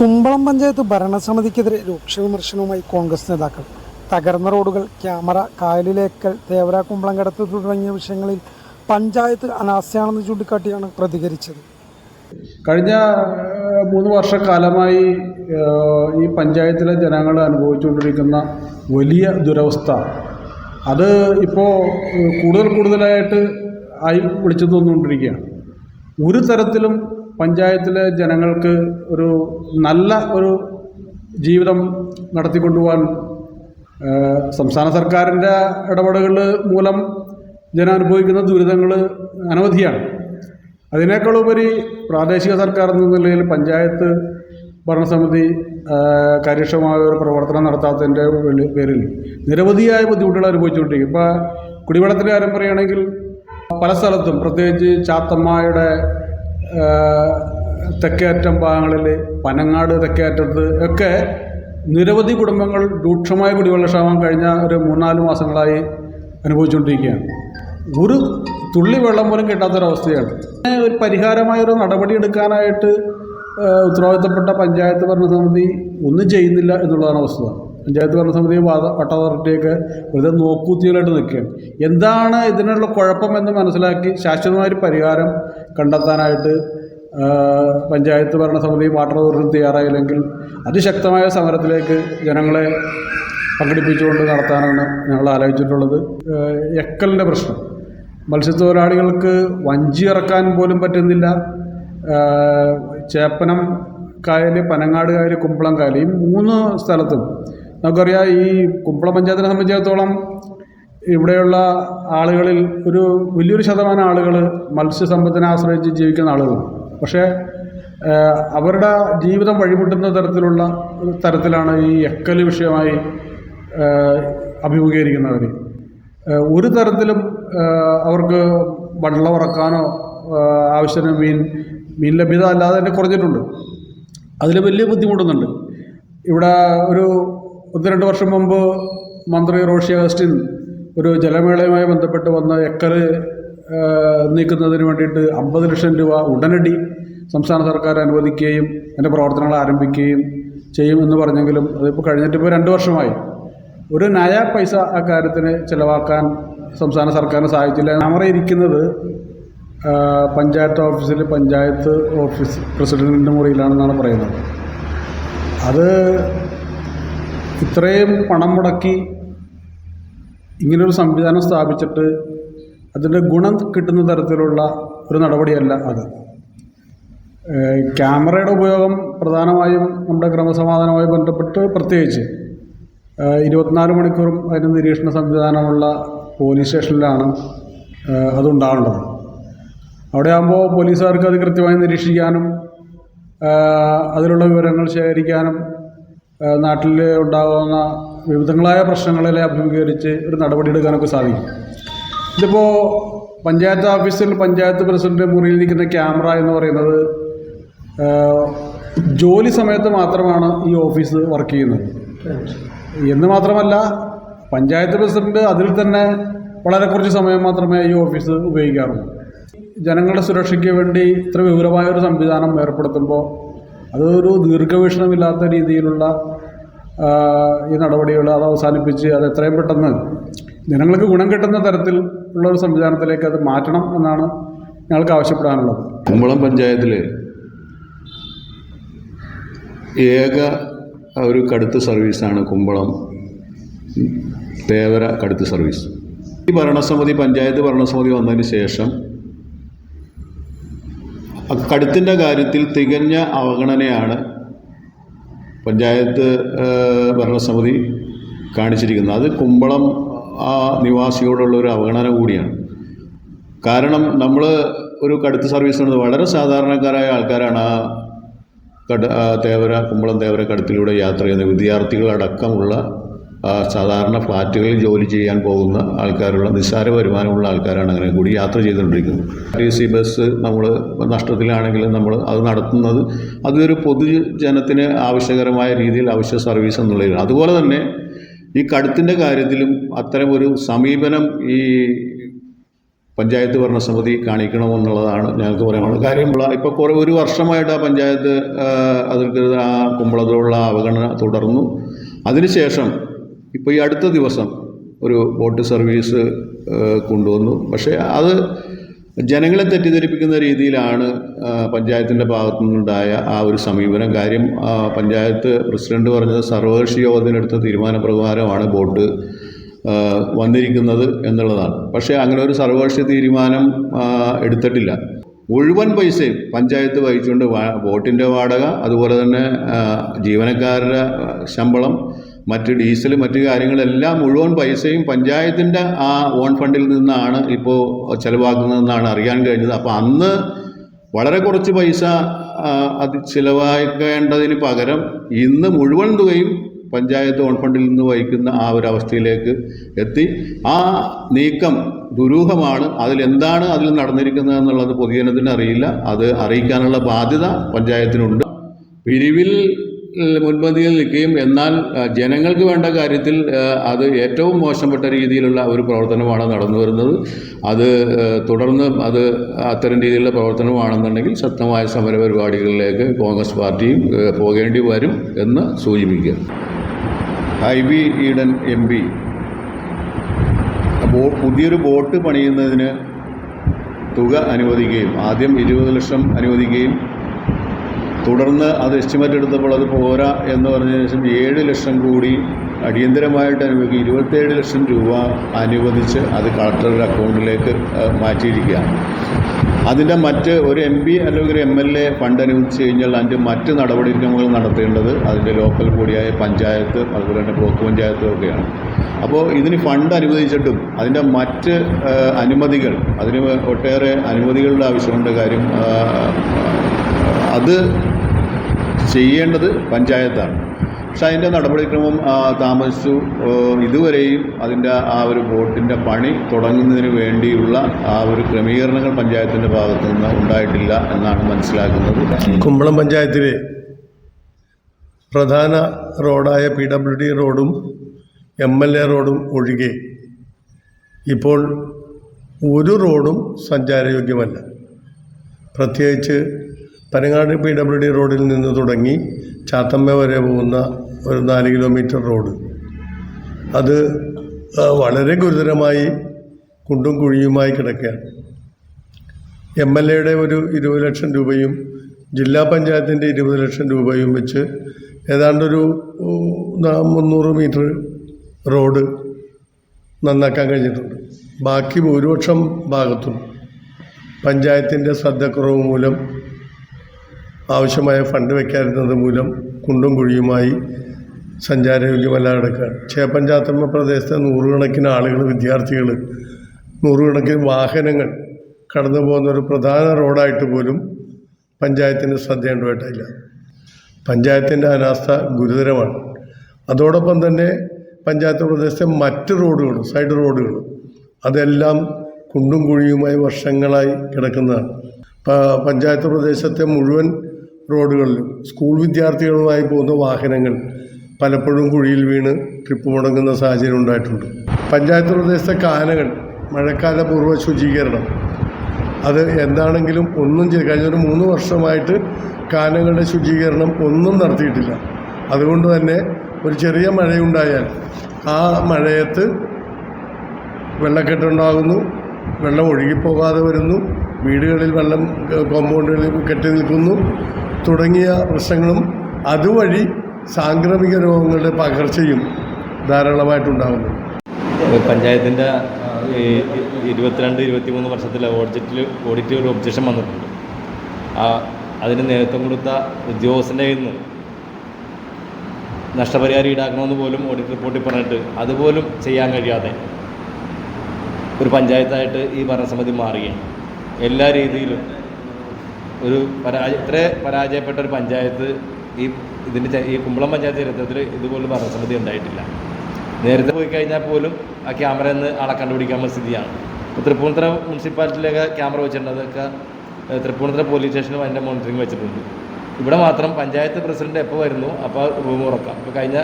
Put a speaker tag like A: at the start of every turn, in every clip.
A: കുമ്പളം പഞ്ചായത്ത് ഭരണസമിതിക്കെതിരെ രൂക്ഷ വിമർശനവുമായി കോൺഗ്രസ് നേതാക്കൾ. തകർന്ന റോഡുകൾ ക്യാമറ കായലിലേക്കൽ തേവര കുമ്പളം കടത്ത് തുടങ്ങിയ വിഷയങ്ങളിൽ പഞ്ചായത്ത് അനാസ്ഥയാണെന്ന് ചൂണ്ടിക്കാട്ടിയാണ് പ്രതികരിച്ചത്.
B: കഴിഞ്ഞ മൂന്ന് വർഷക്കാലമായി ഈ പഞ്ചായത്തിലെ ജനങ്ങൾ അനുഭവിച്ചുകൊണ്ടിരിക്കുന്ന വലിയ ദുരവസ്ഥ. അത് ഇപ്പോൾ കൂടുതൽ കൂടുതലായിട്ട് ആയി വിളിച്ചു തോന്നുകൊണ്ടിരിക്കുകയാണ് ഒരു തരത്തിലും പഞ്ചായത്തിലെ ജനങ്ങൾക്ക് ഒരു നല്ല ഒരു ജീവിതം നടത്തിക്കൊണ്ടുപോകാൻ സംസ്ഥാന സർക്കാരിന്റെ ഇടപെടലുകൾ മൂലം ജനം അനുഭവിക്കുന്ന ദുരിതങ്ങൾ അനവധിയാണ്. അതിനേക്കാളുപരി പ്രാദേശിക സർക്കാർ എന്ന നിലയിൽ പഞ്ചായത്ത് ഭരണസമിതി കാര്യക്ഷമമായ ഒരു പ്രവർത്തനം നടത്താത്തതിന്റെ പേരിൽ നിരവധിയായ ബുദ്ധിമുട്ടുകൾ അനുഭവിച്ചുകൊണ്ടിരിക്കും. ഇപ്പോൾ കുടിവെള്ളത്തിന്റെ കാര്യം പറയുകയാണെങ്കിൽ പല സ്ഥലത്തും പ്രത്യേകിച്ച് ചാത്തമ്മായുടെ തെക്കേയറ്റം ഭാഗങ്ങളിൽ പനങ്ങാട് തെക്കേയറ്റത്ത് ഒക്കെ നിരവധി കുടുംബങ്ങൾ രൂക്ഷമായ കുടിവെള്ളക്ഷാമം കഴിഞ്ഞ ഒരു മൂന്നാൽ മാസങ്ങളായി അനുഭവിച്ചുകൊണ്ടിരിക്കുകയാണ്. ഒരു തുള്ളി വെള്ളം പോലും കിട്ടാത്തൊരവസ്ഥയാണ്. ഒരു പരിഹാരമായ ഒരു നടപടി എടുക്കാനായിട്ട് ഉത്തരവാദിത്തപ്പെട്ട പഞ്ചായത്ത് ഭരണസമിതി ഒന്നും ചെയ്യുന്നില്ല എന്നുള്ളതാണ് വസ്തുത. പഞ്ചായത്ത് ഭരണസമിതി വട്ട അതോറിറ്റിയൊക്കെ വെറുതെ നോക്കൂത്തികളായിട്ട് നിൽക്കുകയാണ്. എന്താണ് ഇതിനുള്ള കുഴപ്പം എന്ന് മനസ്സിലാക്കി ശാശ്വതമായൊരു പരിഹാരം കണ്ടെത്താനായിട്ട് പഞ്ചായത്ത് ഭരണസമിതി വാട്ടർ അതോറിറ്റി തയ്യാറായില്ലെങ്കിൽ അതിശക്തമായ സമരത്തിലേക്ക് ജനങ്ങളെ പങ്കെടുപ്പിച്ചുകൊണ്ട് നടത്താനാണ് ഞങ്ങൾ ആലോചിച്ചിട്ടുള്ളത്. എക്കലിന്റെ പ്രശ്നം. മത്സ്യത്തൊഴിലാളികൾക്ക് വഞ്ചി ഇറക്കാൻ പോലും പറ്റുന്നില്ല. ചേപ്പനം കായൽ പനങ്ങാട് കായൽ കുമ്പളം കായൽ ഈ മൂന്ന് സ്ഥലത്തും നമുക്കറിയാം ഈ കുമ്പള പഞ്ചായത്തിനെ സംബന്ധിച്ചിടത്തോളം ഇവിടെയുള്ള ആളുകളിൽ ഒരു വലിയൊരു ശതമാനം ആളുകൾ മത്സ്യസമ്പത്തിനെ ആശ്രയിച്ച് ജീവിക്കുന്ന ആളുകളാണ് പക്ഷേ അവരുടെ ജീവിതം വഴിമുട്ടുന്ന തരത്തിലുള്ള തരത്തിലാണ് ഈ എക്കൽ വിഷയമായി അഭിമുഖീകരിക്കുന്നവർ ഒരു തരത്തിലും അവർക്ക് വള്ളം ഇറക്കാനോ ആവശ്യത്തിന് മീൻ മീൻ ലഭ്യത അല്ലാതെ തന്നെ കുറഞ്ഞിട്ടുണ്ട്. അതിൽ വലിയ ബുദ്ധിമുട്ടുന്നുണ്ട്. ഇവിടെ ഒരു ഒന്ന് രണ്ട് വർഷം മുമ്പ് മന്ത്രി റോഷി അഗസ്റ്റിൻ ഒരു ജലമേളയുമായി ബന്ധപ്പെട്ട് വന്ന എക്കർ നീക്കുന്നതിന് വേണ്ടിയിട്ട് അമ്പത് ലക്ഷം രൂപ ഉടനടി സംസ്ഥാന സർക്കാർ അനുവദിക്കുകയും അതിന്റെ പ്രവർത്തനങ്ങൾ ആരംഭിക്കുകയും ചെയ്യുമെന്ന് പറഞ്ഞെങ്കിലും അതിപ്പോൾ കഴിഞ്ഞിട്ട് ഇപ്പോൾ രണ്ട് വർഷമായി. ഒരു നയ പൈസ ആ അക്കാര്യത്തിന് ചിലവാക്കാൻ സംസ്ഥാന സർക്കാരിന് സാധിച്ചില്ല. നമ്മുടെ ഇരിക്കുന്നത് പഞ്ചായത്ത് ഓഫീസിൽ പഞ്ചായത്ത് ഓഫീസ് പ്രസിഡന്റിന്റെ മുറിയിലാണെന്നാണ് പറയുന്നത്. അത് ഇത്രയും പണം മുടക്കി ഇങ്ങനൊരു സംവിധാനം സ്ഥാപിച്ചിട്ട് അതിന്റെ ഗുണം കിട്ടുന്ന തരത്തിലുള്ള ഒരു നടപടിയല്ല അത്. ക്യാമറയുടെ ഉപയോഗം പ്രധാനമായും നമ്മുടെ ക്രമസമാധാനവുമായി ബന്ധപ്പെട്ട് പ്രത്യേകിച്ച് ഇരുപത്തിനാല് മണിക്കൂറും അതിന് നിരീക്ഷണ സംവിധാനമുള്ള പോലീസ് സ്റ്റേഷനിലാണ് അതുണ്ടാവേണ്ടത് അവിടെ ആകുമ്പോൾ പോലീസുകാർക്ക് അത് കൃത്യമായി നിരീക്ഷിക്കാനും അതിലുള്ള വിവരങ്ങൾ ശേഖരിക്കാനും നാട്ടിൽ ഉണ്ടാകുന്ന വിവിധങ്ങളായ പ്രശ്നങ്ങളെ അഭിമുഖീകരിച്ച് ഒരു നടപടി നടപടിയെടുക്കാനൊക്കെ സാധിക്കും. ഇതിപ്പോൾ പഞ്ചായത്ത് ഓഫീസിൽ പഞ്ചായത്ത് പ്രസിഡന്റ് മുറിയിൽ നിൽക്കുന്ന ക്യാമറ എന്ന് പറയുന്നത് ജോലി സമയത്ത് മാത്രമാണ് ഈ ഓഫീസ് വർക്ക് ചെയ്യുന്നത്. എന്ന് മാത്രമല്ല പഞ്ചായത്ത് പ്രസിഡന്റ് അതിൽ തന്നെ വളരെ കുറച്ച് സമയം മാത്രമേ ഈ ഓഫീസ് ഉപയോഗിക്കാറുള്ളൂ. ജനങ്ങളുടെ സുരക്ഷയ്ക്ക് വേണ്ടി ഇത്ര വിപുലമായ ഒരു സംവിധാനം ഏർപ്പെടുത്തുമ്പോൾ അതൊരു ദീർഘവീക്ഷണമില്ലാത്ത രീതിയിലുള്ള ഈ നടപടികൾ അത് അവസാനിപ്പിച്ച് അത് എത്രയും പെട്ടെന്ന് ജനങ്ങൾക്ക് ഗുണം കിട്ടുന്ന തരത്തിൽ ഉള്ള ഒരു സംവിധാനത്തിലേക്ക് അത് മാറ്റണം എന്നാണ് ഞങ്ങൾക്ക് ആവശ്യപ്പെടാനുള്ളത്.
C: കുമ്പളം പഞ്ചായത്തിൽ ഏക ഒരു കടുത്ത സർവീസാണ് കുമ്പളം തേവര കടുത്ത സർവീസ്. ഈ ഭരണസമിതി പഞ്ചായത്ത് ഭരണസമിതി വന്നതിന് ശേഷം കടുത്തിന്റെ കാര്യത്തിൽ തികഞ്ഞ അവഗണനയാണ് പഞ്ചായത്ത് ഭരണസമിതി കാണിച്ചിരിക്കുന്നത്. അത് കുമ്പളം ആ നിവാസിയോടുള്ള ഒരു അവഗണന കൂടിയാണ്. കാരണം നമ്മൾ ഒരു കടുത്ത സർവീസ് നടന്നത് വളരെ സാധാരണക്കാരായ ആൾക്കാരാണ് ആ കട തേവര കുമ്പളം തേവര കടുത്തിലൂടെ യാത്ര ചെയ്യുന്നത്. വിദ്യാർത്ഥികളടക്കമുള്ള സാധാരണ ഫ്ലാറ്റുകളിൽ ജോലി ചെയ്യാൻ പോകുന്ന ആൾക്കാരുള്ള നിസ്സാര വരുമാനമുള്ള ആൾക്കാരാണ് അങ്ങനെ കൂടി യാത്ര ചെയ്തുകൊണ്ടിരിക്കുന്നത്. ടി സി ബസ് നമ്മൾ നഷ്ടത്തിലാണെങ്കിലും നമ്മൾ അത് നടത്തുന്നത് അതൊരു പൊതുജനത്തിന് ആവശ്യകരമായ രീതിയിൽ അവശ്യ സർവീസ് എന്നുള്ളതാണ് അതുപോലെ തന്നെ ഈ കടുത്തിന്റെ കാര്യത്തിലും അത്തരമൊരു സമീപനം ഈ പഞ്ചായത്ത് ഭരണസമിതി കാണിക്കണമെന്നുള്ളതാണ് ഞങ്ങൾക്ക് പറയാനുള്ളത്. കാര്യം ഇപ്പോൾ കുറേ ഒരു വർഷമായിട്ട് ആ പഞ്ചായത്ത് അതിൽ ആ കുമ്പളത്തോടുള്ള അവഗണന തുടർന്നു. അതിനുശേഷം ഇപ്പോൾ ഈ അടുത്ത ദിവസം ഒരു ബോട്ട് സർവീസ് കൊണ്ടുവന്നു. പക്ഷേ അത് ജനങ്ങളെ തെറ്റിദ്ധരിപ്പിക്കുന്ന രീതിയിലാണ് പഞ്ചായത്തിന്റെ ഭാഗത്തു നിന്നുണ്ടായ ആ ഒരു സമീപനം. കാര്യം പഞ്ചായത്ത് പ്രസിഡന്റ് പറഞ്ഞത് സർവകക്ഷി യോഗത്തിനെടുത്ത തീരുമാനപ്രകാരമാണ് ബോട്ട് വന്നിരിക്കുന്നത് എന്നുള്ളതാണ്. പക്ഷേ അങ്ങനെ ഒരു സർവകക്ഷി തീരുമാനം എടുത്തിട്ടില്ല. മുഴുവൻ പൈസയും പഞ്ചായത്ത് വഹിച്ചുകൊണ്ട് ബോട്ടിന്റെ വാടക അതുപോലെ തന്നെ ജീവനക്കാരുടെ ശമ്പളം മറ്റ് ഡീസൽ മറ്റു കാര്യങ്ങളെല്ലാം മുഴുവൻ പൈസയും പഞ്ചായത്തിന്റെ ആ ഓൺ ഫണ്ടിൽ നിന്നാണ് ഇപ്പോൾ ചിലവാക്കുന്നതെന്നാണ് അറിയാൻ കഴിഞ്ഞത്. അപ്പോൾ അന്ന് വളരെ കുറച്ച് പൈസ അത് ചിലവാക്കേണ്ടതിന് പകരം ഇന്ന് മുഴുവൻ തുകയും പഞ്ചായത്ത് ഓൺ ഫണ്ടിൽ നിന്ന് വഹിക്കുന്ന ആ ഒരു അവസ്ഥയിലേക്ക് എത്തി. ആ നീക്കം ദുരൂഹമാണ്. അതിലെന്താണ് അതിൽ നടന്നിരിക്കുന്നത് എന്നുള്ളത് പൊതുജനത്തിന് അറിയില്ല. അത് അറിയിക്കാനുള്ള ബാധ്യത പഞ്ചായത്തിനുണ്ട്. പിരിവിൽ മുൻപന്തിയിൽ നിൽക്കുകയും എന്നാൽ ജനങ്ങൾക്ക് വേണ്ട കാര്യത്തിൽ അത് ഏറ്റവും മോശപ്പെട്ട രീതിയിലുള്ള ഒരു പ്രവർത്തനമാണ് നടന്നു വരുന്നത്. അത് തുടർന്ന് അത് അത്തരം രീതിയിലുള്ള പ്രവർത്തനമാണെന്നുണ്ടെങ്കിൽ ശക്തമായ സമര പരിപാടികളിലേക്ക് കോൺഗ്രസ് പാർട്ടിയും പോകേണ്ടി വരും എന്ന് സൂചിപ്പിക്കുക. Hibi Eden M P. ബോ പുതിയൊരു ബോട്ട് പണിയുന്നതിന് തുക അനുവദിക്കുകയും ആദ്യം ഇരുപത് ലക്ഷം അനുവദിക്കുകയും തുടർന്ന് അത് എസ്റ്റിമേറ്റ് എടുത്തപ്പോൾ അത് പോരാ എന്ന് പറഞ്ഞതിന് ശേഷം ഏഴ് ലക്ഷം കൂടി അടിയന്തരമായിട്ട് അനുവദിക്കുക. ഇരുപത്തേഴ് ലക്ഷം രൂപ അനുവദിച്ച് അത് കളക്ടറുടെ അക്കൗണ്ടിലേക്ക് മാറ്റിയിരിക്കുകയാണ് അതിന്റെ മറ്റ് ഒരു എം പി അല്ലെങ്കിൽ ഒരു എം എൽ എ ഫണ്ട് അനുവദിച്ച് കഴിഞ്ഞാൽ അതിന്റെ മറ്റ് നടപടിക്രമങ്ങൾ നടത്തേണ്ടത് അതിന്റെ ലോക്കൽ കൂടിയായ പഞ്ചായത്ത് അതുപോലെ തന്നെ ബ്ലോക്ക് പഞ്ചായത്തും ഒക്കെയാണ്. അപ്പോൾ ഇതിന് ഫണ്ട് അനുവദിച്ചിട്ടും അതിന്റെ മറ്റ് അനുമതികൾ അതിന് ഒട്ടേറെ അനുമതികളുടെ ആവശ്യമുണ്ട് കാര്യം അത് ചെയ്യേണ്ടത് പഞ്ചായത്താണ്. പക്ഷെ അതിന്റെ നടപടിക്രമം താമസിച്ചു ഇതുവരെയും അതിന്റെ ആ ഒരു ബോട്ടിന്റെ പണി തുടങ്ങുന്നതിന് വേണ്ടിയുള്ള ആ ഒരു ക്രമീകരണങ്ങൾ പഞ്ചായത്തിന്റെ ഭാഗത്തു നിന്ന് ഉണ്ടായിട്ടില്ല എന്നാണ് മനസ്സിലാക്കുന്നത്.
D: കുമ്പളം പഞ്ചായത്തിലെ പ്രധാന റോഡായ പി ഡബ്ല്യു ഡി റോഡും എം എൽ എ റോഡും ഒഴികെ ഇപ്പോൾ ഒരു റോഡും സഞ്ചാരയോഗ്യമല്ല. പ്രത്യേകിച്ച് പനങ്ങാട് പി ഡബ്ല്യു ഡി റോഡിൽ നിന്ന് തുടങ്ങി ചാത്തമ്മ വരെ പോകുന്ന ഒരു നാല് കിലോമീറ്റർ റോഡ്. അത് വളരെ ഗുരുതരമായി കുണ്ടും കുഴിയുമായി കിടക്കുകയാണ്. എം എൽ എയുടെ ഒരു ഇരുപത് ലക്ഷം രൂപയും ജില്ലാ പഞ്ചായത്തിന്റെ ഇരുപത് ലക്ഷം രൂപയും വെച്ച് ഏതാണ്ടൊരു മുന്നൂറ് മീറ്റർ റോഡ് നന്നാക്കാൻ കഴിഞ്ഞിട്ടുണ്ട്. ബാക്കി ഭൂരിപക്ഷം ഭാഗത്തും പഞ്ചായത്തിന്റെ ശ്രദ്ധക്കുറവ് മൂലം ആവശ്യമായ ഫണ്ട് വയ്ക്കാതിരുന്നത് മൂലം കുണ്ടും കുഴിയുമായി സഞ്ചാരയോഗ്യമല്ലാതെ കിടക്കുകയാണ് ചേപ്പഞ്ചാത്തമ്മ പ്രദേശത്തെ നൂറുകണക്കിന് ആളുകൾ വിദ്യാർത്ഥികൾ നൂറുകണക്കിന് വാഹനങ്ങൾ കടന്നു പോകുന്ന ഒരു പ്രധാന റോഡായിട്ട് പോലും പഞ്ചായത്തിന് ശ്രദ്ധയുണ്ടായിട്ടില്ല പഞ്ചായത്തിന്റെ അനാസ്ഥ ഗുരുതരമാണ്. അതോടൊപ്പം തന്നെ പഞ്ചായത്ത് പ്രദേശത്തെ മറ്റ് റോഡുകളും സൈഡ് റോഡുകളും അതെല്ലാം കുണ്ടും കുഴിയുമായി വർഷങ്ങളായി കിടക്കുന്നതാണ്. പഞ്ചായത്ത് പ്രദേശത്തെ മുഴുവൻ റോഡുകളിലും സ്കൂൾ വിദ്യാർത്ഥികളുമായി പോകുന്ന വാഹനങ്ങൾ പലപ്പോഴും കുഴിയിൽ വീണ് ട്രിപ്പ് മുടങ്ങുന്ന സാഹചര്യം ഉണ്ടായിട്ടുണ്ട്. പഞ്ചായത്ത് പ്രദേശത്തെ കാനകൾ മഴക്കാലപൂർവ ശുചീകരണം. അത് എന്താണെങ്കിലും ഒന്നും ചെയ്ത് കഴിഞ്ഞ ഒരു മൂന്ന് വർഷമായിട്ട് കാനകളുടെ ശുചീകരണം ഒന്നും നടത്തിയിട്ടില്ല. അതുകൊണ്ട് തന്നെ ഒരു ചെറിയ മഴയുണ്ടായാൽ ആ മഴയത്ത് വെള്ളക്കെട്ടുണ്ടാകുന്നു വെള്ളം ഒഴുകിപ്പോകാതെ വരുന്നു വീടുകളിൽ വെള്ളം കോമ്പൗണ്ടുകളിൽ കെട്ടി നിൽക്കുന്നു തുടങ്ങിയ പ്രശ്നങ്ങളും അതുവഴി സാംക്രമിക രോഗങ്ങളുടെ പകർച്ചയും ധാരാളമായിട്ടുണ്ടാകുന്നു
E: പഞ്ചായത്തിന്റെ ഈ ഇരുപത്തിരണ്ട് ഇരുപത്തിമൂന്ന് വർഷത്തിലെ ഓഡിറ്റിൽ ഓഡിറ്റ് ഒരു ഒബ്ജക്ഷൻ വന്നിട്ടുണ്ട്. അതിന് നേതൃത്വം കൊടുത്ത ഉദ്യോഗസ്ഥന്റെ കയ്യിൽ നിന്ന് നഷ്ടപരിഹാരം ഈടാക്കണമെന്ന് പോലും ഓഡിറ്റ് റിപ്പോർട്ടിൽ പറഞ്ഞിട്ട് അതുപോലും ചെയ്യാൻ കഴിയാതെ ഒരു പഞ്ചായത്തായിട്ട് ഈ ഭരണസമിതി മാറുകയാണ്. എല്ലാ രീതിയിലും ഒരു പരാജയ ഇത്ര പരാജയപ്പെട്ട ഒരു പഞ്ചായത്ത് ഈ ഇതിന്റെ ഈ കുമ്പളം പഞ്ചായത്ത് ചരിത്രത്തിൽ ഇതുപോലെ ഭരണസമിതി ഉണ്ടായിട്ടില്ല. നേരത്തെ പോയി കഴിഞ്ഞാൽ പോലും ആ ക്യാമറ നിന്ന് ആളെ കണ്ടുപിടിക്കാനുള്ള സ്ഥിതിയാണ്. ഇപ്പോൾ തൃപ്പൂണിത്തുറ മുനിസിപ്പാലിറ്റിയിലൊക്കെ ക്യാമറ വെച്ചിട്ടുണ്ട് അതൊക്കെ തൃപ്പൂണിത്തുറ പോലീസ് സ്റ്റേഷനും അതിന്റെ മോണിറ്ററിങ് വെച്ചിട്ടുണ്ട്. ഇവിടെ മാത്രം പഞ്ചായത്ത് പ്രസിഡന്റ് എപ്പോൾ വരുന്നു അപ്പോൾ റൂം ഉറക്കാം. ഇപ്പോൾ കഴിഞ്ഞ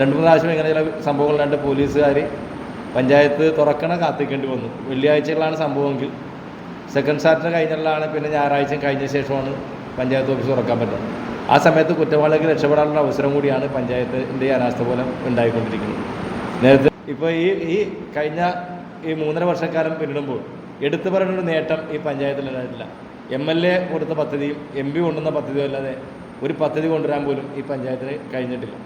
E: രണ്ട് മൂന്ന് പ്രാവശ്യം ഇങ്ങനെ ചില സംഭവങ്ങൾ രണ്ട് പോലീസുകാർ പഞ്ചായത്ത് തുറക്കണ കാത്തിക്കേണ്ടി വന്നു. വെള്ളിയാഴ്ചകളാണ് സംഭവമെങ്കിൽ സെക്കൻഡ് സാറ്റർഡേ കഴിഞ്ഞാലാണ് പിന്നെ ഞായറാഴ്ച കഴിഞ്ഞ ശേഷമാണ് പഞ്ചായത്ത് ഓഫീസ് തുറക്കാൻ പറ്റുന്നത്. ആ സമയത്ത് കുറ്റവാളികൾക്ക് രക്ഷപ്പെടാനുള്ള അവസരം കൂടിയാണ് പഞ്ചായത്തിന്റെ അനാസ്ഥ മൂലം ഉണ്ടായിക്കൊണ്ടിരിക്കുന്നത്. നേരത്തെ ഇപ്പോൾ ഈ ഈ കഴിഞ്ഞ ഈ മൂന്നര വർഷക്കാലം പിന്നിടുമ്പോൾ എടുത്തു പറയുന്ന ഒരു നേട്ടം ഈ പഞ്ചായത്തിൽ ഉണ്ടായിട്ടില്ല. എം എൽ എ കൊടുത്ത പദ്ധതിയും എം പി കൊണ്ടുവന്ന പദ്ധതിയും അല്ലാതെ ഒരു പദ്ധതി കൊണ്ടുവരാൻ പോലും ഈ പഞ്ചായത്തിന് കഴിഞ്ഞിട്ടില്ല.